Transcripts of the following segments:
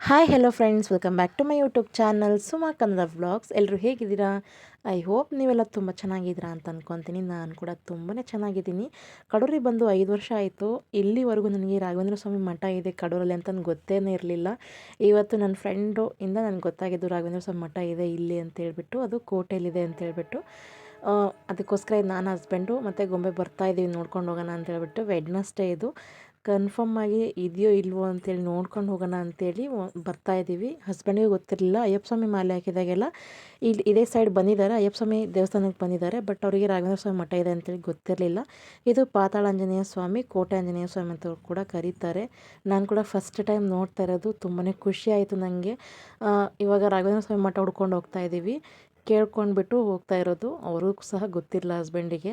Hi hello friends welcome back to my YouTube channel Suma Kannada vlogs ಎಲ್ಲರೂ ಹೇಗಿದ್ದೀರಾ? I hope ನೀವೆಲ್ಲ ತುಂಬ ಚೆನ್ನಾಗಿದ್ದೀರಾ ಅಂತ ಅಂದ್ಕೊತೀನಿ ನಾನು ಕೂಡ ತುಂಬಾ ಚೆನ್ನಾಗಿದ್ದೀನಿ. ಕಡೂರಿಗೆ ಬಂದು ಐದು ವರ್ಷ ಆಯಿತು. ಇಲ್ಲಿವರೆಗೂ ನನಗೆ ರಾಘವೇಂದ್ರ ಸ್ವಾಮಿ ಮಠ ಇದೆ ಕಡೂರಲ್ಲಿ ಅಂತ ಗೊತ್ತೇನೇ ಇರಲಿಲ್ಲ. ಇವತ್ತು ನನ್ನ ಫ್ರೆಂಡು ಇಂದ ನನಗೆ ಗೊತ್ತಾಗಿದ್ದು ರಾಘವೇಂದ್ರ ಸ್ವಾಮಿ ಮಠ ಇದೆ ಇಲ್ಲಿ ಅಂತ ಹೇಳಿಬಿಟ್ಟು, ಅದು ಕೋಟೆಯಲ್ಲಿದೆ ಅಂತ ಹೇಳಿಬಿಟ್ಟು. ಅದಕ್ಕೋಸ್ಕರ ನಾನು ಹಸ್ಬೆಂಡು ಮತ್ತು ಗೊಂಬೆ ಬರ್ತಾ ಇದ್ದೀವಿ ನೋಡ್ಕೊಂಡು ಹೋಗೋಣ ಅಂತ ಹೇಳ್ಬಿಟ್ಟು ವೆಡ್ನಸ್ಡೇ ಇದು. ಕನ್ಫರ್ಮ್ ಆಗಿ ಇದೆಯೋ ಇಲ್ವೋ ಅಂತೇಳಿ ನೋಡ್ಕೊಂಡು ಹೋಗೋಣ ಅಂತೇಳಿ ಬರ್ತಾ ಇದ್ದೀವಿ ಹಸ್ಬೆಂಡಿಗೆ ಗೊತ್ತಿರಲಿಲ್ಲ. ಅಯ್ಯಪ್ಪ ಸ್ವಾಮಿ ಮಾಲೆ ಹಾಕಿದಾಗೆಲ್ಲ ಇಲ್ಲಿ ಇದೇ ಸೈಡ್ ಬಂದಿದ್ದಾರೆ. ಅಯ್ಯಪ್ಪ ಸ್ವಾಮಿ ದೇವಸ್ಥಾನಕ್ಕೆ ಬಂದಿದ್ದಾರೆ. ಬಟ್ ಅವರಿಗೆ ರಾಘವೇಂದ್ರ ಸ್ವಾಮಿ ಮಠ ಇದೆ ಅಂತೇಳಿ ಗೊತ್ತಿರಲಿಲ್ಲ. ಇದು ಪಾತಾಳ ಆಂಜನೇಯ ಸ್ವಾಮಿ, ಕೋಟೆ ಆಂಜನೇಯ ಸ್ವಾಮಿ ಅಂತ ಕೂಡ ಕರೀತಾರೆ. ನಾನು ಕೂಡ ಫಸ್ಟ್ ಟೈಮ್ ನೋಡ್ತಾ ಇರೋದು. ತುಂಬಾ ಖುಷಿ ಆಯಿತು ನನಗೆ ಇವಾಗ ರಾಘವೇಂದ್ರ ಸ್ವಾಮಿ ಮಠ ಹುಡ್ಕೊಂಡು ಹೋಗ್ತಾ ಇದ್ದೀವಿ ಕೇಳ್ಕೊಂಡ್ಬಿಟ್ಟು ಹೋಗ್ತಾ ಇರೋದು. ಅವ್ರಿಗೂ ಸಹ ಗೊತ್ತಿರಲಿಲ್ಲ ಹಸ್ಬೆಂಡಿಗೆ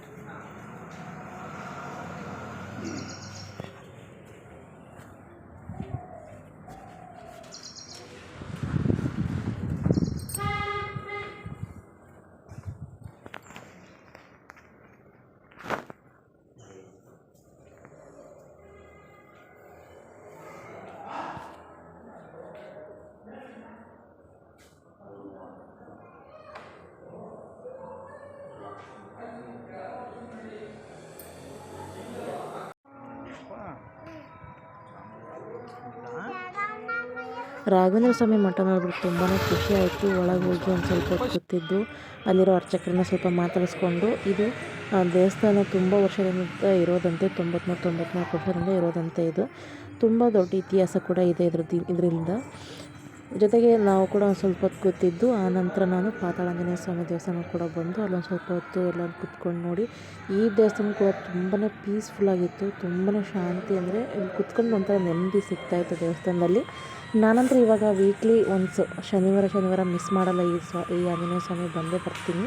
ರಾಘವೇಂದ್ರ ಸ್ವಾಮಿ ಮಠ ನೋಡ್ಬಿಟ್ಟು ತುಂಬಾ ಖುಷಿ ಆಯಿತು. ಒಳಗೆ ಹೋಗಿ ಒಂದು ಸ್ವಲ್ಪ ಕೂತಿದ್ದು, ಅಲ್ಲಿರೋ ಅರ್ಚಕರನ್ನ ಸ್ವಲ್ಪ ಮಾತಾಡಿಸ್ಕೊಂಡು, ಇದು ದೇವಸ್ಥಾನ ತುಂಬ ವರ್ಷದಿಂದ ಇರೋದಂತೆ ತೊಂಬತ್ತ್ಮೂರು ತೊಂಬತ್ತ್ನಾಲ್ಕು ವರ್ಷದಿಂದ ಇರೋದಂತೆ ಇದು. ತುಂಬ ದೊಡ್ಡ ಇತಿಹಾಸ ಕೂಡ ಇದೆ ಇದ್ರದ್ದು, ಇದರಿಂದ. ಜೊತೆಗೆ ನಾವು ಕೂಡ ಒಂದು ಸ್ವಲ್ಪ ಹೊತ್ತು ಕೂತಿದ್ದು, ಆ ನಂತರ ನಾನು ಪಾತಾಳಾಂಜನೇಯ ಸ್ವಾಮಿ ದೇವಸ್ಥಾನ ಕೂಡ ಬಂದು ಅಲ್ಲೊಂದು ಸ್ವಲ್ಪ ಹೊತ್ತು ಎಲ್ಲ ಕುತ್ಕೊಂಡು ನೋಡಿ, ಈ ದೇವಸ್ಥಾನ ಕೂಡ ತುಂಬಾ ಪೀಸ್ಫುಲ್ಲಾಗಿತ್ತು ತುಂಬಾ ಶಾಂತಿ ಅಂದರೆ ಇಲ್ಲಿ ಕುತ್ಕೊಂಡು ಒಂಥರ ನೆಮ್ಮದಿ ಸಿಗ್ತಾಯಿತ್ತು ದೇವಸ್ಥಾನದಲ್ಲಿ. ನಾನಂತರ ಇವಾಗ ವೀಕ್ಲಿ ಒನ್ಸ್ ಶನಿವಾರ ಶನಿವಾರ ಮಿಸ್ ಮಾಡಲ್ಲ ಈ ಸ್ವ, ಈ ಆಂಜನೇಯ ಸ್ವಾಮಿ ಬಂದೇ ಬರ್ತೀನಿ.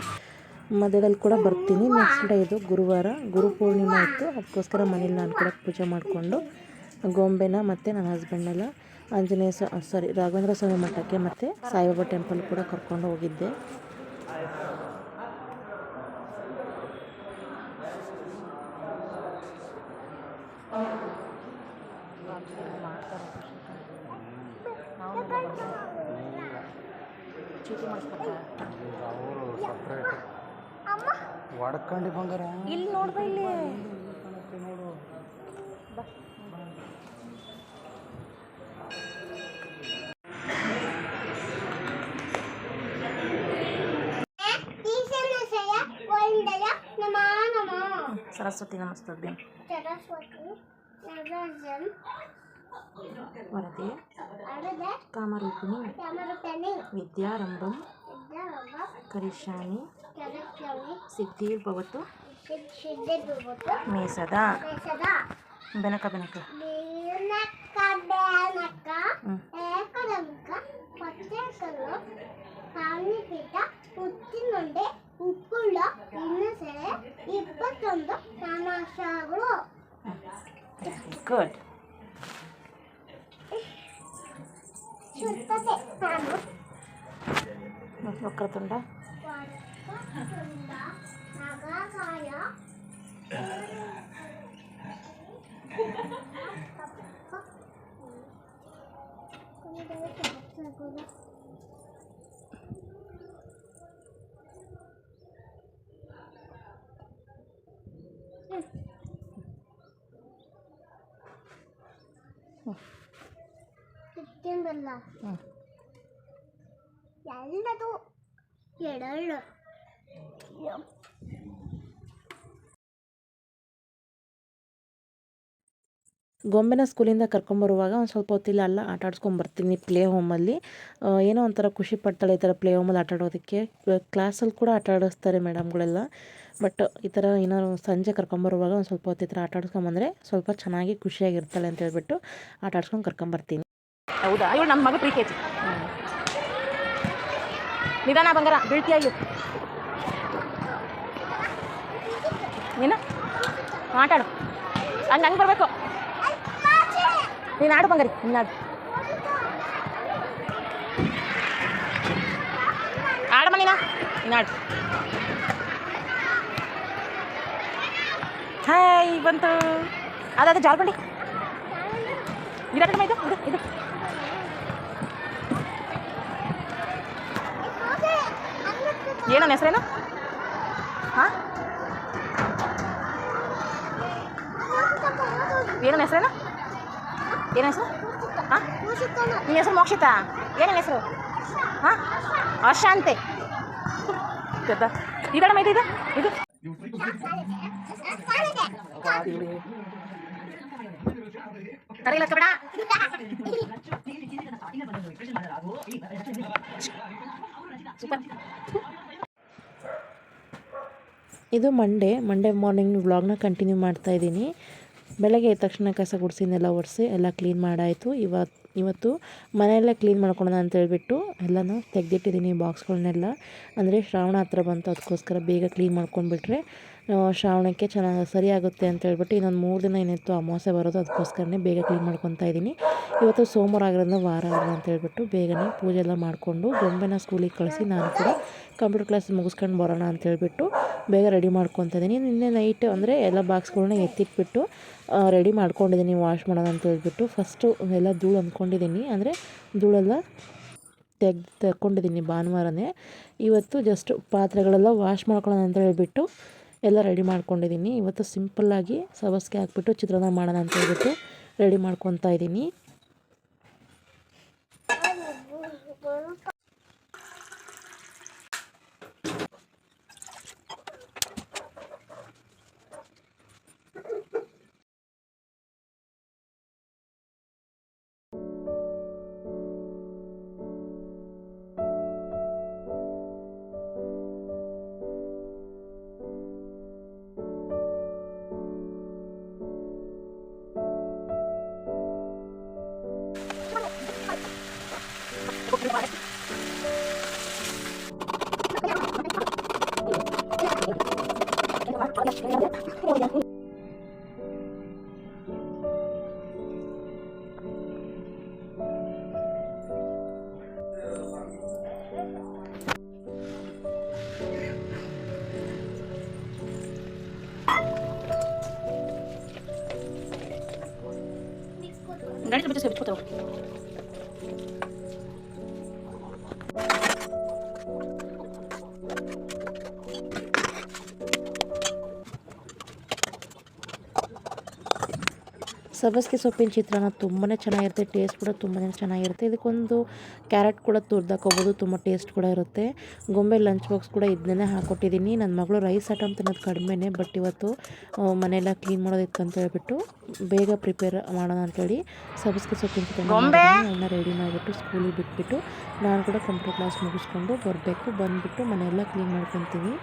ಮಧ್ಯದಲ್ಲಿ ಕೂಡ ಬರ್ತೀನಿ. ನೆಕ್ಸ್ಟ್ ಡೇ ಇದು ಗುರುವಾರ, ಗುರು ಪೂರ್ಣಿಮೆ ಇತ್ತು. ಅದಕ್ಕೋಸ್ಕರ ಮನೇಲಿ ನಾನು ಕೂಡ ಪೂಜೆ ಮಾಡಿಕೊಂಡು, ಗೊಂಬೆನ ಮತ್ತು ನನ್ನ ಹಸ್ಬೆಂಡ್ನೆಲ್ಲ ಆಂಜನೇಯ ಸ ಸಾರಿ ರಾಘವೇಂದ್ರ ಸ್ವಾಮಿ ಮಠಕ್ಕೆ ಮತ್ತು ಸಾಯಿಬಾಬಾ ಟೆಂಪಲ್ ಕೂಡ ಕರ್ಕೊಂಡು ಹೋಗಿದ್ದೆ. ಇಲ್ಲಿ ನೋಡ್ಬಾ ಇಲ್ಲಿ. సరస్వతి నమస్తుంది వరదే. కామరూపిణి విద్యారంభం కరిష్యామి సిద్ధిర్భవతు మే సదా వెనక వెనక పుట్టి నుండి ಸದಾ ಬೆನಕ ಬೆನಕ ಬೀನಕ್ಕ ಬೇನಕ್ಕ ಹ್ಮ್. ಏಕದಂಕ ಪಚ್ಚಕಲ್ಲು ಕಾಣಿಪೀಠ ಉತ್ತಿನುಂಡೆ ಉಪ್ಪುಳ್ಳ ಇನ್ನಸೆರೆ ಇಪ್ಪತ್ತೊಂದು ಸಮಾಸಗಳು ಗುಡ್ ಶುದ್ಧತೆ ನಾನು ವಕ್ರತುಂಡ ವರ್ತುಂಡ ನಗಕಾಯ ಸಿಕ್ಕಿಂದಲ್ಲ കിട്ടിയുണ്ടല്ലോ രണ്ടതും ഇടയുള്ളൂ ಗೊಂಬೆನ ಸ್ಕೂಲಿಂದ ಕರ್ಕೊಂಬರುವಾಗ ಒಂದು ಸ್ವಲ್ಪ ಹೊತ್ತಿಲ್ಲ ಅಲ್ಲ ಆಟ ಆಡ್ಸ್ಕೊಂಬರ್ತೀನಿ ಪ್ಲೇ ಹೋಮಲ್ಲಿ ಏನೋ ಒಂಥರ ಖುಷಿ ಪಡ್ತಾಳೆ ಈ ಥರ ಪ್ಲೇ ಹೋಮಲ್ಲಿ ಆಟ ಆಡೋದಕ್ಕೆ. ಕ್ಲಾಸಲ್ಲಿ ಕೂಡ ಆಟ ಆಡಿಸ್ತಾರೆ ಮೇಡಮ್ಗಳೆಲ್ಲ ಬಟ್ ಈ ಥರ ಏನಾದ್ರು ಸಂಜೆ ಕರ್ಕೊಂಬರುವಾಗ ಒಂದು ಸ್ವಲ್ಪ ಹೊತ್ತು ಈ ಥರ ಆಟ ಆಡ್ಸ್ಕೊಂಬಂದರೆ ಸ್ವಲ್ಪ ಚೆನ್ನಾಗಿ ಖುಷಿಯಾಗಿರ್ತಾಳೆ ಅಂತ ಹೇಳ್ಬಿಟ್ಟು ಆಟ ಆಡ್ಸ್ಕೊಂಡು ಕರ್ಕೊಂಬರ್ತೀನಿ. ಹೌದಾ? ಇವಳು ನಮ್ಮ ಮಗ ಪ್ರೀ ಕೆ ನಿಧಾನ ಬಂಗಾರ ಬೀಳ್ತಿಯಾಗಿ ಏನ? ಆಟಾಡು ಹಂಗೆ ಹಂಗೆ ಬರಬೇಕು. ನೀನು ಆಡು ಬಂಗಾರಿ ನೀನು ಆಡು ಆಡಮ್ಮ ನೀನ ನೀನು ಆಡು ಹಾಯ್ ಬಂತು ಅದಾದ ಜಾಲ್ಬಂಡಿ ಇದಾಟಮ್ಮ ಇದು ಇದು ಇದು ಏನನ್ನ ಹೆಸರೇನು ಹಾಂ ಏನನ್ನ ಹೆಸರೇನು ಏನ ಹೆಸರು? ಹಾಂ? ನಿನ್ನ ಹೆಸರು ಮೋಕ್ಷಿತಾ? ಏನೇನು ಹೆಸರು? ಹಾಂ? ಅಶಾಂತೆ ಗೊತ್ತಾ? ಇದಡಮ್ಮ ಇದು? ಇದು? ತರಗಿಲ್ಲ ಬೇಡ. ಇದು ಮಂಡೇ ಮಂಡೇ ಮಾರ್ನಿಂಗ್ ವ್ಲಾಗ್ನ ಕಂಟಿನ್ಯೂ ಮಾಡ್ತಾ ಇದ್ದೀನಿ. ಬೆಳಗ್ಗೆ ಎದ್ದ ತಕ್ಷಣ ಕಸ ಗುಡಿಸಿನೆಲ್ಲ ಒರೆಸಿ ಎಲ್ಲ ಕ್ಲೀನ್ ಮಾಡಾಯಿತು. ಇವತ್ತು ಇವತ್ತು ಮನೆಯೆಲ್ಲ ಕ್ಲೀನ್ ಮಾಡ್ಕೊಳೋಣ ಅಂತ ಹೇಳ್ಬಿಟ್ಟು ಎಲ್ಲನೂ ತೆಗೆದಿಟ್ಟಿದ್ದೀನಿ ಬಾಕ್ಸ್ಗಳನ್ನೆಲ್ಲ ಅಂದರೆ ಶ್ರಾವಣ ಹತ್ರ ಬಂತು, ಅದಕ್ಕೋಸ್ಕರ ಬೇಗ ಕ್ಲೀನ್ ಮಾಡ್ಕೊಂಡ್ಬಿಟ್ರೆ. ಶ್ರಾವಣಕ್ಕೆ ಚೆನ್ನಾಗಿ ಸರಿಯಾಗುತ್ತೆ ಅಂತ ಹೇಳ್ಬಿಟ್ಟು ಇನ್ನೊಂದು ಮೂರು ದಿನ ಏನಿತ್ತು ಅಮಾವಾಸ್ಯೆ ಬರೋದು ಅದಕ್ಕೋಸ್ಕರನೇ ಬೇಗ ಕ್ಲೀನ್ ಮಾಡ್ಕೊತಾ ಇದ್ದೀನಿ ಇವತ್ತು ಸೋಮವಾರ ಆಗಿರೋದ್ರಿಂದ ವಾರ ಆಗಿದೆ ಅಂತ ಹೇಳ್ಬಿಟ್ಟು ಬೇಗನೆ ಪೂಜೆ ಎಲ್ಲ ಮಾಡಿಕೊಂಡು ಗೊಂಬೆನ ಸ್ಕೂಲಿಗೆ ಕಳಿಸಿ ನಾನು ಕೂಡ ಕಂಪ್ಯೂಟರ್ ಕ್ಲಾಸ್ ಮುಗಿಸ್ಕೊಂಡು ಬರೋಣ ಅಂತ ಹೇಳ್ಬಿಟ್ಟು ಬೇಗ ರೆಡಿ ಮಾಡ್ಕೊತಾ ಇದ್ದೀನಿ ನಿನ್ನೆ ನೈಟ್ ಅಂದರೆ ಎಲ್ಲ ಬಾಕ್ಸ್ಗಳನ್ನ ಎತ್ತಿಟ್ಬಿಟ್ಟು ರೆಡಿ ಮಾಡ್ಕೊಂಡಿದ್ದೀನಿ ವಾಶ್ ಮಾಡೋಣ ಅಂತ ಹೇಳ್ಬಿಟ್ಟು ಫಸ್ಟು ಎಲ್ಲ ಧೂಳು ಅಂದ್ಕೊಂಡಿದ್ದೀನಿ ಅಂದರೆ ಧೂಳೆಲ್ಲ ತೆಗ್ದು ತಗೊಂಡಿದ್ದೀನಿ ಭಾನುವಾರನೇ. ಇವತ್ತು ಜಸ್ಟ್ ಪಾತ್ರೆಗಳೆಲ್ಲ ವಾಶ್ ಮಾಡ್ಕೊಳ್ಳೋಣ ಅಂತ ಹೇಳ್ಬಿಟ್ಟು ಎಲ್ಲ ರೆಡಿ ಮಾಡ್ಕೊಂಡಿದ್ದೀನಿ. ಇವತ್ತು ಸಿಂಪಲ್ಲಾಗಿ ಸಬಸ್ಗೆ ಹಾಕ್ಬಿಟ್ಟು ಚಿತ್ರಾನ್ನ ಮಾಡೋಣ ಅಂತ ಹೇಳ್ಬಿಟ್ಟು ರೆಡಿ ಮಾಡ್ಕೊತಾ ಇದ್ದೀನಿ. मिनट में जैसे छोड़ रहा ಸಬ್ಬಸಿಗೆ ಸೊಪ್ಪಿನ ಚಿತ್ರಾನ್ನ ತುಂಬಾ ಚೆನ್ನಾಗಿರುತ್ತೆ ಟೇಸ್ಟ್ ಕೂಡ ತುಂಬಾ ಚೆನ್ನಾಗಿರುತ್ತೆ. ಇದಕ್ಕೊಂದು ಕ್ಯಾರೆಟ್ ಕೂಡ ತುರ್ದಾಕೋಬೋದು ತುಂಬ ಟೇಸ್ಟ್ ಕೂಡ ಇರುತ್ತೆ. ಗೊಂಬೆ ಲಂಚ್ ಬಾಕ್ಸ್ ಕೂಡ ಇದನ್ನೇ ಹಾಕ್ಕೊಟ್ಟಿದ್ದೀನಿ ನನ್ನ ಮಗಳು ರೈಸ್ ಐಟಮ್ ತಿನ್ನೋದು ಕಡಿಮೆನೇ ಬಟ್ ಇವತ್ತು ಮನೆಯೆಲ್ಲ ಕ್ಲೀನ್ ಮಾಡೋದಿತ್ತು ಅಂತ ಹೇಳ್ಬಿಟ್ಟು ಬೇಗ ಪ್ರಿಪೇರ್ ಮಾಡೋಣ ಅಂತೇಳಿ ಸಬ್ಬಸಿಗೆ ಸೊಪ್ಪಿನ ಚಿತ್ರಾನ್ನ? ಅವನ್ನ ರೆಡಿ ಮಾಡಿಬಿಟ್ಟು ಸ್ಕೂಲಿಗೆ ಬಿಟ್ಬಿಟ್ಟು ನಾನು ಕೂಡ ಕಂಪ್ಯೂಟರ್ ಕ್ಲಾಸ್ ಮುಗಿಸ್ಕೊಂಡು ಬರಬೇಕು. ಬಂದುಬಿಟ್ಟು ಮನೆಯೆಲ್ಲ ಕ್ಲೀನ್ ಮಾಡ್ಕೊತೀನಿ.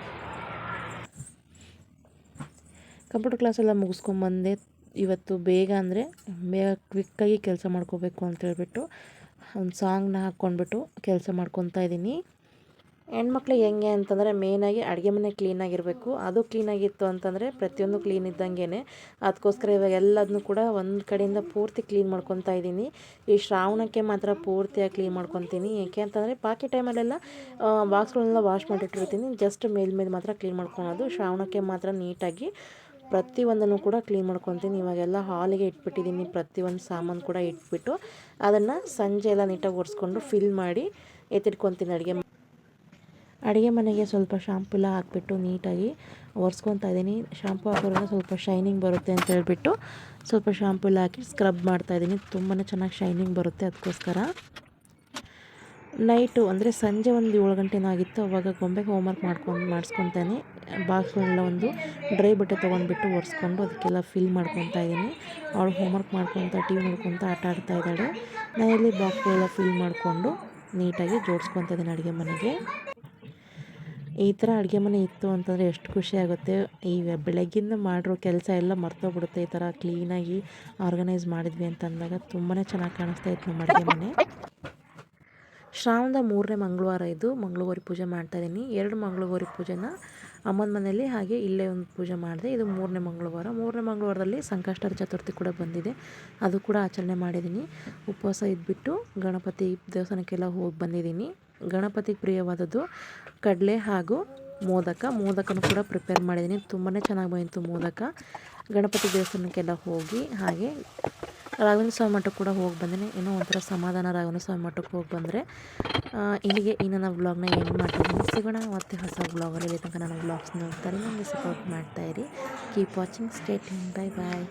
ಕಂಪ್ಯೂಟರ್ ಕ್ಲಾಸ್ ಕ್ಲಾಸೆಲ್ಲ ಮುಗಿಸ್ಕೊಂಬಂದೆ ಇವತ್ತು ಬೇಗ ಅಂದರೆ ಬೇಗ ಕ್ವಿಕ್ಕಾಗಿ ಕೆಲಸ ಮಾಡ್ಕೋಬೇಕು ಅಂತ ಹೇಳ್ಬಿಟ್ಟು ಒಂದು ಸಾಂಗ್ನ ಹಾಕ್ಕೊಂಡ್ಬಿಟ್ಟು ಕೆಲಸ ಮಾಡ್ಕೊತಾ ಇದ್ದೀನಿ. ಹೆಣ್ಮಕ್ಳು ಹೆಂಗೆ ಅಂತಂದರೆ ಮೇಯ್ನಾಗಿ ಅಡುಗೆ ಮನೆ ಕ್ಲೀನಾಗಿರಬೇಕು. ಅದು ಕ್ಲೀನಾಗಿತ್ತು ಅಂತಂದರೆ ಪ್ರತಿಯೊಂದು ಕ್ಲೀನ್ ಇದ್ದಂಗೆ ಅದಕ್ಕೋಸ್ಕರ ಇವಾಗ ಎಲ್ಲದನ್ನೂ ಕೂಡ ಒಂದು ಕಡೆಯಿಂದ ಪೂರ್ತಿ ಕ್ಲೀನ್ ಮಾಡ್ಕೊತಾ ಇದ್ದೀನಿ. ಈ ಶ್ರಾವಣಕ್ಕೆ ಮಾತ್ರ ಪೂರ್ತಿಯಾಗಿ ಕ್ಲೀನ್ ಮಾಡ್ಕೊತೀನಿ. ಏಕೆ ಅಂತಂದರೆ ಬಾಕಿ ಟೈಮಲ್ಲೆಲ್ಲ ಬಾಕ್ಸ್ಗಳನ್ನೆಲ್ಲ ವಾಶ್ ಮಾಡಿಟ್ಟಿರ್ತೀನಿ. ಜಸ್ಟ್ ಮೇಲ್ಮೇಲೆ ಮಾತ್ರ ಕ್ಲೀನ್ ಮಾಡ್ಕೊಳೋದು. ಶ್ರಾವಣಕ್ಕೆ ಮಾತ್ರ ನೀಟಾಗಿ ಪ್ರತಿಯೊಂದನ್ನು ಕೂಡ ಕ್ಲೀನ್ ಮಾಡ್ಕೊತೀನಿ. ಇವಾಗೆಲ್ಲ ಹಾಲಿಗೆ ಇಟ್ಬಿಟ್ಟಿದ್ದೀನಿ. ಪ್ರತಿಯೊಂದು ಸಾಮಾನು ಕೂಡ ಇಟ್ಬಿಟ್ಟು ಅದನ್ನು ಸಂಜೆ ಎಲ್ಲ ನೀಟಾಗಿ ಒರೆಸ್ಕೊಂಡು ಫಿಲ್ ಮಾಡಿ ಎತ್ತಿಟ್ಕೊತೀನಿ ಅಡುಗೆ ಅಡುಗೆ ಮನೆಗೆ ಸ್ವಲ್ಪ ಶಾಂಪು ಎಲ್ಲ ಹಾಕ್ಬಿಟ್ಟು ನೀಟಾಗಿ ಒರೆಸ್ಕೊತಾ ಇದ್ದೀನಿ. ಶಾಂಪು ಹಾಕೋದ್ರಿಂದ ಸ್ವಲ್ಪ ಶೈನಿಂಗ್ ಬರುತ್ತೆ ಅಂತ ಹೇಳ್ಬಿಟ್ಟು ಸ್ವಲ್ಪ ಶಾಂಪು ಎಲ್ಲ ಹಾಕಿ ಸ್ಕ್ರಬ್ ಮಾಡ್ತಾಯಿದ್ದೀನಿ ತುಂಬಾ ಚೆನ್ನಾಗಿ ಶೈನಿಂಗ್ ಬರುತ್ತೆ ಅದಕ್ಕೋಸ್ಕರ. ನೈಟು ಅಂದರೆ ಸಂಜೆ ಒಂದು ಏಳು ಗಂಟೆನಾಗಿತ್ತು ಅವಾಗ ಗೊಂಬೆಗೆ ಹೋಮ್ವರ್ಕ್ ಮಾಡ್ಕೊಂಡು ಮಾಡಿಸ್ಕೊತಾನೆ. ಬಾಕ್ಸ್ಗಳೆಲ್ಲ ಒಂದು ಡ್ರೈ ಬಟ್ಟೆ ತೊಗೊಂಡ್ಬಿಟ್ಟು ಒರೆಸ್ಕೊಂಡು ಅದಕ್ಕೆಲ್ಲ ಫಿಲ್ ಮಾಡ್ಕೊತಾ ಇದ್ದೀನಿ. ಅವಳು ಹೋಮ್ವರ್ಕ್ ಮಾಡ್ಕೊತ ಟಿ ವಿ ನೋಡ್ಕೊತ ಆಟ ಆಡ್ತಾ ಇದ್ದಾಳೆ. ನಾನಿಲ್ಲಿ ಬಾಕ್ಸ್ಗಳೆಲ್ಲ ಫಿಲ್ ಮಾಡಿಕೊಂಡು ನೀಟಾಗಿ ಜೋಡಿಸ್ಕೊತ ಇದ್ದೀನಿ ಅಡುಗೆ ಮನೆಗೆ. ಈ ಥರ ಅಡುಗೆ ಮನೆ ಇತ್ತು ಅಂತಂದರೆ ಎಷ್ಟು ಖುಷಿ ಆಗುತ್ತೆ. ಈಗ ಬೆಳಗ್ಗಿಂದ ಮಾಡಿರೋ ಕೆಲಸ ಎಲ್ಲ ಮರ್ತೋಗ್ಬಿಡುತ್ತೆ. ಈ ಥರ ಕ್ಲೀನಾಗಿ ಆರ್ಗನೈಸ್ ಮಾಡಿದ್ವಿ ಅಂತ ಅಂದಾಗ ತುಂಬಾ ಚೆನ್ನಾಗಿ ಕಾಣಿಸ್ತಾ ಇತ್ತು ನಮ್ಮ ಅಡುಗೆ ಮನೆ. ಶ್ರಾವಣದ ಮೂರನೇ ಮಂಗಳವಾರ ಇದು. ಮಂಗಳಗೌರಿ ಪೂಜೆ ಮಾಡ್ತಾಯಿದ್ದೀನಿ ಎರಡು ಮಂಗಳಗೌರಿ ಪೂಜೆನ ಅಮ್ಮನ ಮನೆಯಲ್ಲಿ ಹಾಗೆ ಇಲ್ಲೇ ಒಂದು ಪೂಜೆ ಮಾಡಿದೆ. ಇದು ಮೂರನೇ ಮಂಗಳವಾರ. ಮೂರನೇ ಮಂಗಳವಾರದಲ್ಲಿ ಸಂಕಷ್ಟರ ಚತುರ್ಥಿ ಕೂಡ ಬಂದಿದೆ. ಅದು ಕೂಡ ಆಚರಣೆ ಮಾಡಿದ್ದೀನಿ ಉಪವಾಸ ಇದ್ಬಿಟ್ಟು ಗಣಪತಿ ದೇವಸ್ಥಾನಕ್ಕೆಲ್ಲ ಹೋಗಿ ಬಂದಿದ್ದೀನಿ ಗಣಪತಿ ಪ್ರಿಯವಾದದ್ದು ಕಡಲೆ ಹಾಗೂ ಮೋದಕ. ಮೋದಕನೂ ಕೂಡ ಪ್ರಿಪೇರ್ ಮಾಡಿದ್ದೀನಿ ತುಂಬಾ ಚೆನ್ನಾಗಿ ಬಂತು ಮೋದಕ. ಗಣಪತಿ ದೇವಸ್ಥಾನಕ್ಕೆಲ್ಲ ಹೋಗಿ ಹಾಗೆ ರಾಘವೇಂದ್ರ ಸ್ವಾಮಿ ಮಠಕ್ಕೆ ಕೂಡ ಹೋಗಿ ಬಂದಿನಿ. ಏನೋ ಒಂಥರ ಸಮಾಧಾನ ರಾಘವೇಂದ್ರ ಸ್ವಾಮಿ ಮಠಕ್ಕೆ ಹೋಗಿ ಬಂದರೆ ಇಲ್ಲಿಗೆ ಈ ನನ್ನ ವ್ಲಾಗ್ನ ಏನು ಮಾಡ್ತೀನಿ ಸಿಗೋಣ. ಮತ್ತೆ ಹೊಸ ವ್ಲಾಗಲ್ಲಿ ತನಕ ನನ್ನ ವ್ಲಾಗ್ಸ್ ನೋಡ್ತಾರೆ ನನಗೆ support ಮಾಡ್ತಾಯಿರಿ keep watching state bye bye